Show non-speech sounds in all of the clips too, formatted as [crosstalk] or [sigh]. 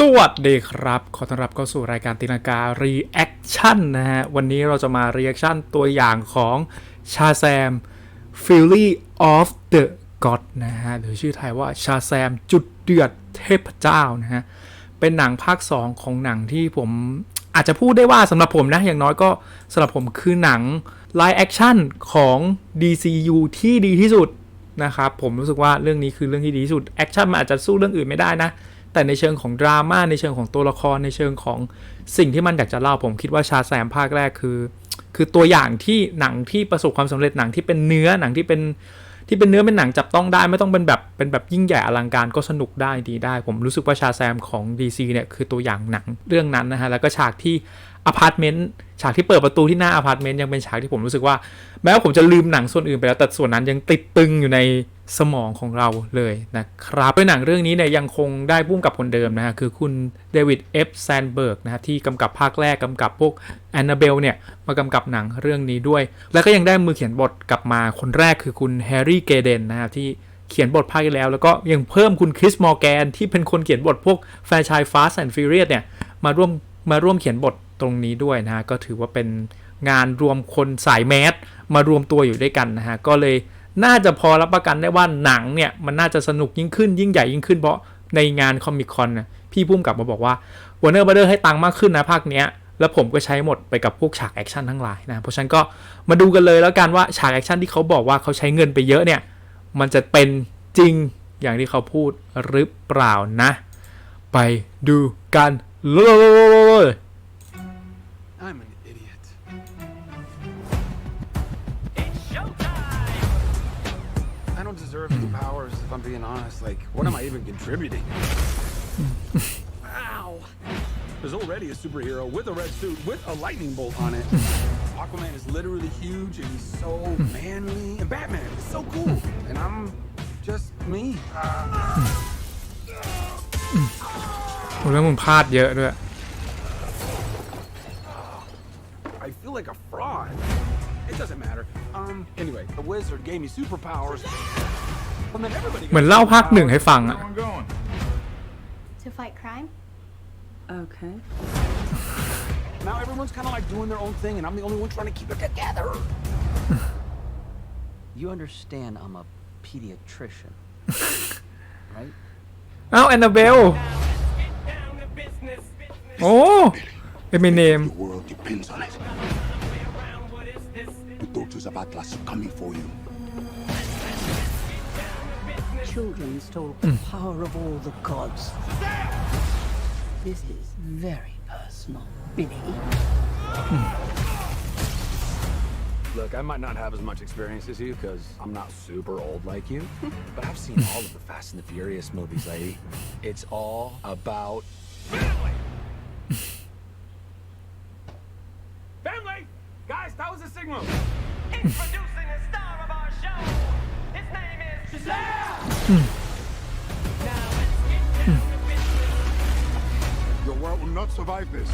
สวัสดีครับ ขอต้อนรับเข้าสู่รายการตีลังกา Reaction นนะฮะ วันนี้เราจะมา Reaction ตัวอย่างของชาแซม Fury of the God นะฮะ หรือชื่อไทยว่าชาแซมจุดเดือดเทพเจ้านะฮะ เป็นหนังภาค 2 ของหนังที่ผมอาจจะพูดได้ว่าสำหรับผมนะ อย่างน้อยก็สำหรับผมคือหนัง Live Action ของ DCU ที่ดีที่สุดนะครับ ผมรู้สึกว่าเรื่องนี้คือเรื่องที่ดีที่สุดแอคชั่นมันอาจจะสู้เรื่องอื่นไม่ได้นะ แต่ในเชิงของดราม่าในเชิงของตัวละครในเชิงของสิ่งที่มันอยากจะเล่าผมคิดว่าชาแซมภาคแรกคือ คือตัวอย่างที่หนังที่ประสบความสำเร็จหนังที่เป็นเนื้อหนังที่เป็นที่เป็นเนื้อเป็นหนังจับต้องได้ไม่ต้องเป็นแบบเป็นแบบยิ่งใหญ่อลังการก็สนุกได้ดีได้ ผมรู้สึกว่าชาแซมของ DC เนี่ยคือตัวอย่างหนังเรื่องนั้นนะฮะแล้วก็ฉากที่ อพาร์ตเมนต์ฉากที่เปิดประตูที่หน้าอพาร์ตเมนต์ยังเป็นฉากที่ผมรู้สึกว่า แม้ว่าผมจะลืมหนังส่วนอื่นไปแล้ว แต่ส่วนนั้นยังติดตึงอยู่ในสมองของเราเลยนะครับโดยหนังเรื่องนี้เนี่ยยังคงได้พุ่มกับคนเดิมนะฮะคือคุณเดวิดเอฟแซนเบิร์กนะครับที่กำกับภาคแรกกำกับพวกแอนนาเบลเนี่ยมากำกับหนังเรื่องนี้ด้วย แล้วก็ยังได้มือเขียนบทกลับมาคนแรกคือคุณแฮร์รี่เกเดนนะครับที่เขียนบทภาคแล้ว แล้วก็ยังเพิ่มคุณคริสมอร์แกนที่เป็นคนเขียนบทพวกแฟนชาย Fast and Furious เนี่ยมาร่วมมาร่วมเขียนบท ตรงนี้ด้วยนะฮะก็ถือว่าเป็นงานรวมคนสายแมสมารวมตัวอยู่ด้วยกันนะฮะก็เลยน่าจะพอรับประกันได้ว่าหนังเนี่ยมันน่าจะสนุกยิ่งขึ้นยิ่งใหญ่ยิ่งขึ้นเพราะในงานคอมิคอนนะพี่พุ่มกลับมาบอกว่า Warner Brothers ให้ตังค์มากขึ้นนะภาคเนี้ยแล้วผมก็ใช้หมดไปกับพวกฉากแอคชั่นทั้งหลายนะเพราะฉะนั้นก็มาดูกันเลยแล้วกันว่าฉากแอคชั่นที่เขาบอกว่าเขาใช้เงินไปเยอะเนี่ยมันจะเป็นจริงอย่างที่เขาพูดหรือเปล่านะ ไปดูกันเลย being honest. Like, what am I even contributing? Ow! There's already a superhero with a red suit with a lightning bolt on it. Aquaman is literally huge and he's so manly. And Batman is so cool. And I'm just me. ผมว่ามึงพลาดเยอะด้วย I feel like a fraud. It doesn't matter. Um, anyway, the wizard gave me superpowers. But then everybody เหมือนเล่าภาคหนึ่งให้ฟังอะ Where I'm going. To fight crime? Okay. Now everyone's kind of like doing their own thing, and I'm the only one trying to keep it together. [laughs] You understand I'm a pediatrician, [laughs] right? เอ้าแอนนาเบล โอ้เอมิเนม The world depends on it. The daughters of Atlas are coming for you. Children stole the hmm. power of all the gods. This is very personal, Billy. Hmm. Look, I might not have as much experience as you because I'm not super old like you, [laughs] but I've seen all of the Fast and the Furious movies, lady. It's all about Shazam! Your world will not survive this.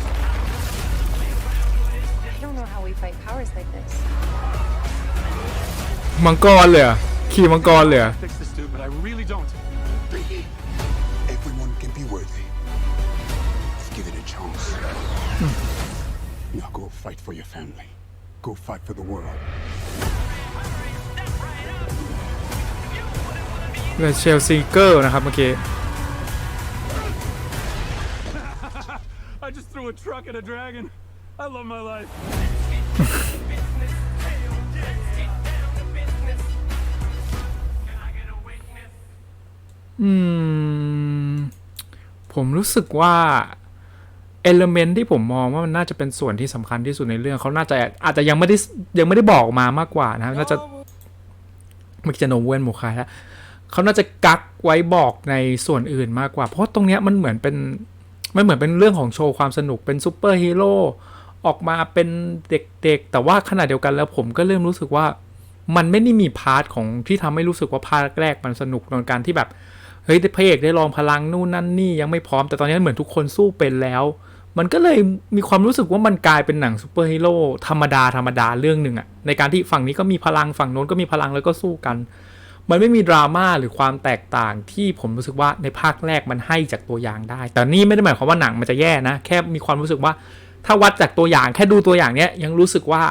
I don't know how we fight powers like this. มังกรเลยเหรอขี่มังกรเลยเหรอ Fix this dude, but I really don't. Everyone can be worthy. If given a chance. Now go fight for your family. Go fight for the world. เรือเชลซีเกอร์นะครับเมื่อกี้ I just threw a truck at a dragon. I love my life. อืม ผมรู้สึกว่าเอลเมนที่ผมมองว่ามันน่าจะเป็นส่วนที่สำคัญที่สุดในเรื่องเขาน่าจะอาจจะยังไม่ได้ยังไม่ได้บอกมามากกว่านะครับน่าจะเมื่อกี้จะโนเวนโมคายแล้ว เขาน่าจะกักไว้บอกในส่วนอื่นมากกว่า เพราะตรงเนี้ยมันเหมือนเป็นมันเหมือนเป็นเรื่องของโชว์ความสนุกเป็นซูเปอร์ฮีโร่ออกมาเป็นเด็กๆ แต่ว่าขณะเดียวกันแล้วผมก็เริ่มรู้สึกว่า มันไม่ได้มีพาร์ทของที่ทำให้รู้สึกว่าภาคแรกมันสนุกในการที่แบบเฮ้ยพระเอกได้ลองพลังนู่นนั่นนี่ยังไม่พร้อมแต่ตอนนี้เหมือนทุกคนสู้เป็นแล้ว มันก็เลยมีความรู้สึกว่ามันกลายเป็นหนังซูเปอร์ฮีโร่ธรรมดาธรรมดาเรื่องหนึ่งอะในการที่ฝั่งนี้ก็มีพลังฝั่งโน้นก็มีพลังแล้วก็สู้กัน มันไม่มีดราม่าหรือความแตกต่างที่ผมรู้สึกว่าในภาคแรกมันให้จากตัวอย่างได้ แต่นี่ไม่ได้หมายความว่าหนังมันจะแย่นะ แค่มีความรู้สึกว่า ถ้าวัดจากตัวอย่างแค่ดูตัวอย่างเนี้ยยังรู้สึกว่า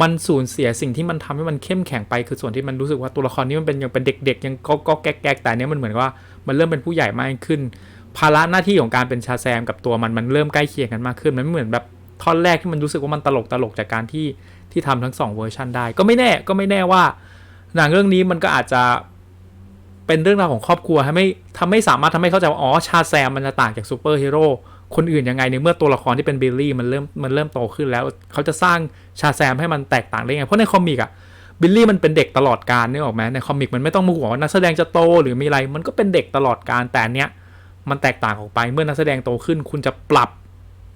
มันสูญเสียสิ่งที่มันทำให้มันเข้มแข็งไปคือส่วนที่มันรู้สึกว่าตัวละครนี้มันเป็นยังเป็นเด็กๆยังก็ก็แก๊กแต่นเนี้ยมันเหมือนว่ามันเริ่มเป็นผู้ใหญ่มากขึ้น ภาระหน้าที่ของการเป็นชาแซมกับตัวมันมันเริ่มใกล้เคียงกันมากขึ้นมันไม่เหมือนแบบท่อนแรกที่มันรู้สึกว่ามันตลกตลกจากการที่ที่ทำทั้งสองเวอร์ชันได้ ก็ไม่แน่ก็ไม่แน่ว่า หนังเรื่องนี้มันก็อาจจะเป็นเรื่องราวของครอบครัวทำให้ทำให้สามารถทำให้เข้าใจว่าอ๋อชาแซมมันจะต่างจากซูเปอร์ฮีโร่คนอื่นยังไงในเมื่อตัวละครที่เป็นบิลลี่มันเริ่มมันเริ่มโตขึ้นแล้ว เขาจะสร้างชาแซมให้มันแตกต่างได้ยังไง เพราะในคอมิกอะบิลลี่มันเป็นเด็กตลอดการนึกออกไหมในคอมิกมันไม่ต้องมาห่วงว่านักแสดงจะโตหรือมีอะไร มันก็เป็นเด็กตลอดการแต่เนี้ยมันแตกต่างออกไปเมื่อนักแสดงโตขึ้น คุณจะปรับ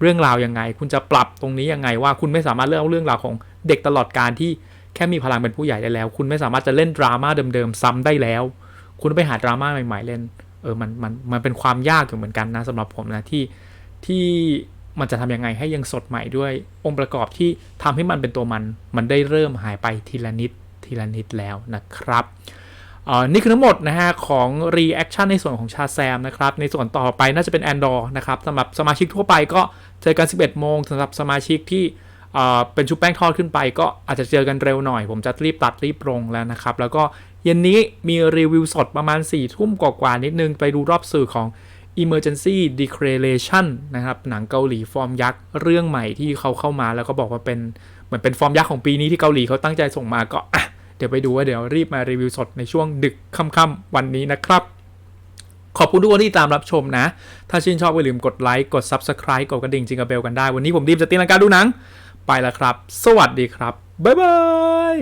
เรื่องราวยังไง คุณจะปรับตรงนี้ยังไงว่าคุณไม่สามารถเล่าเรื่องราวของเด็กตลอดการที่ แค่มีพลังเป็นผู้ใหญ่ได้แล้ว คุณไม่สามารถจะเล่นดราม่าเดิมๆซ้ำได้แล้ว คุณต้องไปหาดราม่าใหม่ๆเล่น เออมันมันมันเป็นความยากอยู่เหมือนกันนะสำหรับผมนะที่ที่มันจะทำยังไงให้ยังสดใหม่ด้วย องค์ประกอบที่ทำให้มันเป็นตัวมัน มันได้เริ่มหายไปทีละนิดทีละนิดแล้วนะครับอ่อนี่คือทั้งหมดนะฮะของ reaction ในส่วนของชาแซมนะครับ ในส่วนต่อไปน่าจะเป็น Andor นะครับสำหรับสมาชิกทั่วไปก็เจอกัน 11 โมงสำหรับสมาชิกที่ เป็นชุบแป้งทอดขึ้นไป ก็อาจจะเจอกันเร็วหน่อย ผมจะรีบตัดรีบลงแล้วนะครับ แล้วก็เย็นนี้มีรีวิวสดประมาณ4ทุ่มกว่าๆนิดนึง ไปดูรอบสื่อของ Emergency Declaration นะครับ หนังเกาหลีฟอร์มยักษ์เรื่องใหม่ที่เขาเข้ามาแล้วก็บอกว่าเป็นเหมือนเป็นฟอร์มยักษ์ของปีนี้ที่เกาหลีเขาตั้งใจส่งมาก็เดี๋ยวไปดูว่าเดี๋ยวรีบมารีวิวสดในช่วงดึกค่ำๆวันนี้นะครับขอบคุณทุกคนที่ตามรับชมนะ ถ้าชื่นชอบอย่าลืมกดไลค์ กด Subscribe กดกระดิ่งจิงกระเบลกันได้ วันนี้ผมดีมจะตีลังกาดูหนัง ไปแล้วครับ สวัสดีครับ บ๊ายบาย